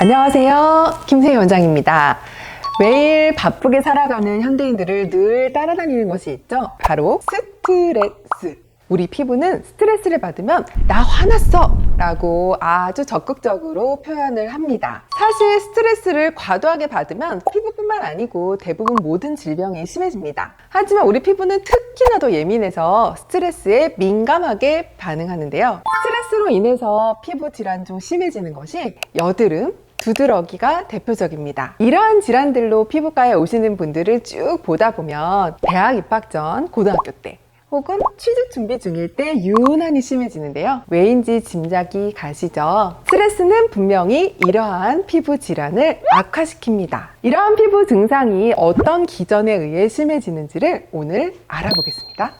안녕하세요. 김세희 원장입니다. 매일 바쁘게 살아가는 현대인들을 늘 따라다니는 것이 있죠. 바로 스트레스. 우리 피부는 스트레스를 받으면 나 화났어! 라고 아주 적극적으로 표현을 합니다. 사실 스트레스를 과도하게 받으면 피부뿐만 아니고 대부분 모든 질병이 심해집니다. 하지만 우리 피부는 특히나 더 예민해서 스트레스에 민감하게 반응하는데요. 스트레스로 인해서 피부 질환 중 심해지는 것이 여드름, 두드러기가 대표적입니다. 이러한 질환들로 피부과에 오시는 분들을 쭉 보다 보면 대학 입학 전 고등학교 때 혹은 취직 준비 중일 때 유난히 심해지는데요. 왜인지 짐작이 가시죠? 스트레스는 분명히 이러한 피부 질환을 악화시킵니다. 이러한 피부 증상이 어떤 기전에 의해 심해지는지를 오늘 알아보겠습니다.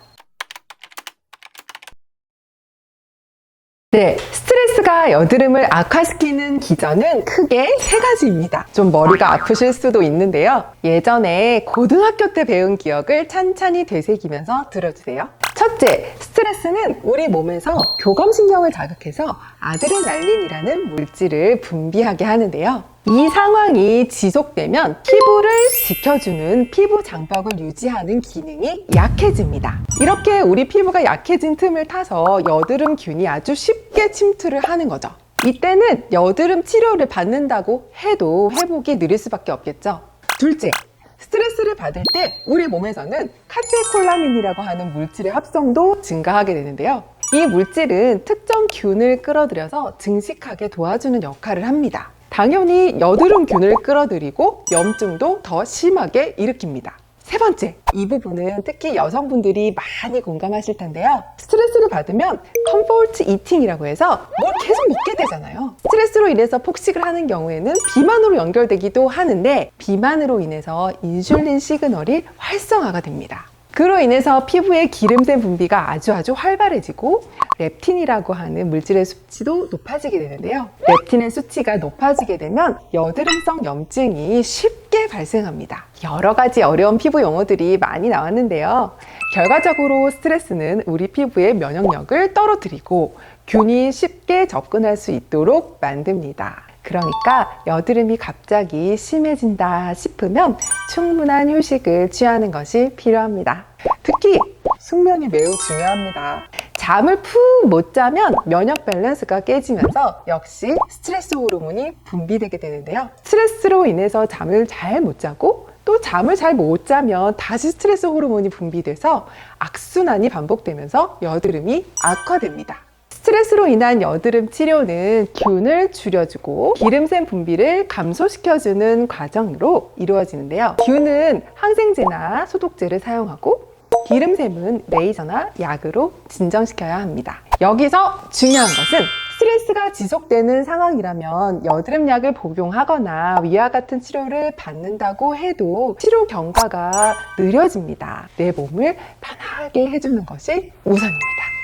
네, 스트레스 가 여드름을 악화시키는 기전은 크게 세 가지입니다. 좀 머리가 아프실 수도 있는데요. 예전에 고등학교 때 배운 기억을 찬찬히 되새기면서 들어주세요. 첫째, 스트레스는 우리 몸에서 교감신경을 자극해서 아드레날린이라는 물질을 분비하게 하는데요. 이 상황이 지속되면 피부를 지켜주는 피부 장벽을 유지하는 기능이 약해집니다. 이렇게 우리 피부가 약해진 틈을 타서 여드름균이 아주 쉽게 침투를 하는 거죠. 이때는 여드름 치료를 받는다고 해도 회복이 느릴 수밖에 없겠죠. 둘째, 스트레스를 받을 때 우리 몸에서는 카테콜라민이라고 하는 물질의 합성도 증가하게 되는데요. 이 물질은 특정 균을 끌어들여서 증식하게 도와주는 역할을 합니다. 당연히 여드름균을 끌어들이고 염증도 더 심하게 일으킵니다. 세 번째, 이 부분은 특히 여성분들이 많이 공감하실 텐데요. 스트레스를 받으면 컴포트 이팅이라고 해서 뭘 계속 먹게 되잖아요. 스트레스로 인해서 폭식을 하는 경우에는 비만으로 연결되기도 하는데 비만으로 인해서 인슐린 시그널이 활성화가 됩니다. 그로 인해서 피부의 기름샘 분비가 아주 아주 활발해지고 렙틴이라고 하는 물질의 수치도 높아지게 되는데요. 렙틴의 수치가 높아지게 되면 여드름성 염증이 쉽게 발생합니다. 여러 가지 어려운 피부 용어들이 많이 나왔는데요. 결과적으로 스트레스는 우리 피부의 면역력을 떨어뜨리고 균이 쉽게 접근할 수 있도록 만듭니다. 그러니까 여드름이 갑자기 심해진다 싶으면 충분한 휴식을 취하는 것이 필요합니다. 특히 숙면이 매우 중요합니다. 잠을 푹 못 자면 면역 밸런스가 깨지면서 역시 스트레스 호르몬이 분비되게 되는데요. 스트레스로 인해서 잠을 잘 못 자고 또 잠을 잘 못 자면 다시 스트레스 호르몬이 분비돼서 악순환이 반복되면서 여드름이 악화됩니다. 스트레스로 인한 여드름 치료는 균을 줄여주고 기름샘 분비를 감소시켜주는 과정으로 이루어지는데요. 균은 항생제나 소독제를 사용하고 기름샘은 레이저나 약으로 진정시켜야 합니다. 여기서 중요한 것은 스트레스가 지속되는 상황이라면 여드름 약을 복용하거나 위와 같은 치료를 받는다고 해도 치료 경과가 느려집니다. 내 몸을 편하게 해주는 것이 우선입니다.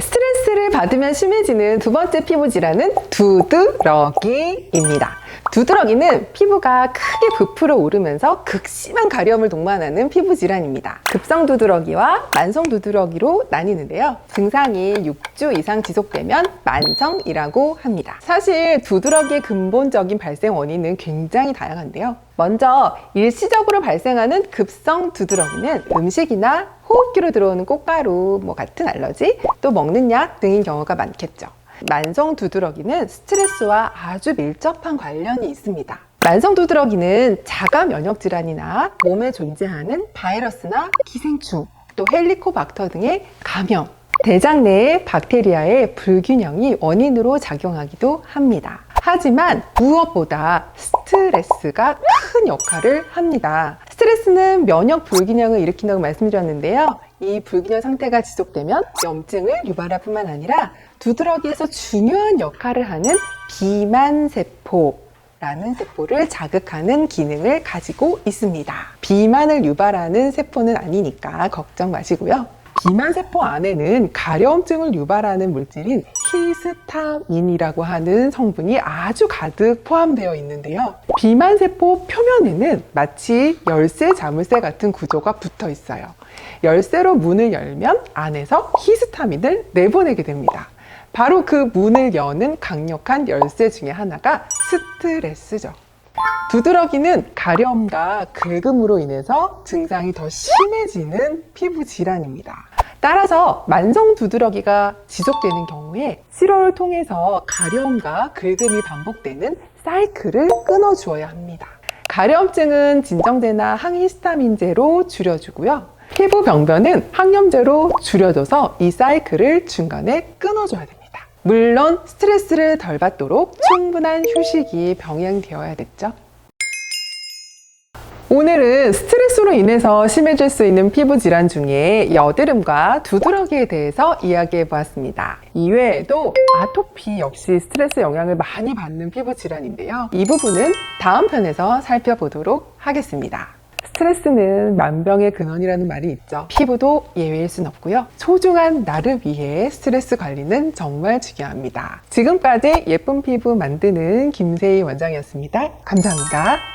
Stres 스트레스를 받으면 심해지는 두 번째 피부 질환은 두드러기입니다. 두드러기는 피부가 크게 부풀어 오르면서 극심한 가려움을 동반하는 피부 질환입니다. 급성 두드러기와 만성 두드러기로 나뉘는데요. 증상이 6주 이상 지속되면 만성이라고 합니다. 사실 두드러기의 근본적인 발생 원인은 굉장히 다양한데요. 먼저 일시적으로 발생하는 급성 두드러기는 음식이나 호흡기로 들어오는 꽃가루 뭐 같은 알러지, 또 먹는 약 등인 경우가 많겠죠. 만성 두드러기는 스트레스와 아주 밀접한 관련이 있습니다. 만성 두드러기는 자가 면역 질환이나 몸에 존재하는 바이러스나 기생충, 또 헬리코박터 등의 감염, 대장 내의 박테리아의 불균형이 원인으로 작용하기도 합니다. 하지만 무엇보다 스트레스가 큰 역할을 합니다. 스트레스는 면역 불균형을 일으킨다고 말씀드렸는데요. 이 불균형 상태가 지속되면 염증을 유발할 뿐만 아니라 두드러기에서 중요한 역할을 하는 비만 세포 라는 세포를 자극하는 기능을 가지고 있습니다. 비만을 유발하는 세포는 아니니까 걱정 마시고요. 비만 세포 안에는 가려움증을 유발하는 물질인 히스타민이라고 하는 성분이 아주 가득 포함되어 있는데요. 비만 세포 표면에는 마치 열쇠 자물쇠 같은 구조가 붙어 있어요. 열쇠로 문을 열면 안에서 히스타민을 내보내게 됩니다. 바로 그 문을 여는 강력한 열쇠 중에 하나가 스트레스죠. 두드러기는 가려움과 긁음으로 인해서 증상이 더 심해지는 피부 질환입니다. 따라서 만성 두드러기가 지속되는 경우에 치료를 통해서 가려움과 긁음이 반복되는 사이클을 끊어주어야 합니다. 가려움증은 진정제나 항히스타민제로 줄여주고요. 피부 병변은 항염제로 줄여줘서 이 사이클을 중간에 끊어줘야 됩니다. 물론 스트레스를 덜 받도록 충분한 휴식이 병행되어야겠죠. 오늘은 스트레스로 인해서 심해질 수 있는 피부 질환 중에 여드름과 두드러기에 대해서 이야기해 보았습니다. 이외에도 아토피 역시 스트레스 영향을 많이 받는 피부 질환인데요. 이 부분은 다음 편에서 살펴보도록 하겠습니다. 스트레스는 만병의 근원이라는 말이 있죠. 피부도 예외일 순 없고요. 소중한 나를 위해 스트레스 관리는 정말 중요합니다. 지금까지 예쁜 피부 만드는 김세희 원장이었습니다. 감사합니다.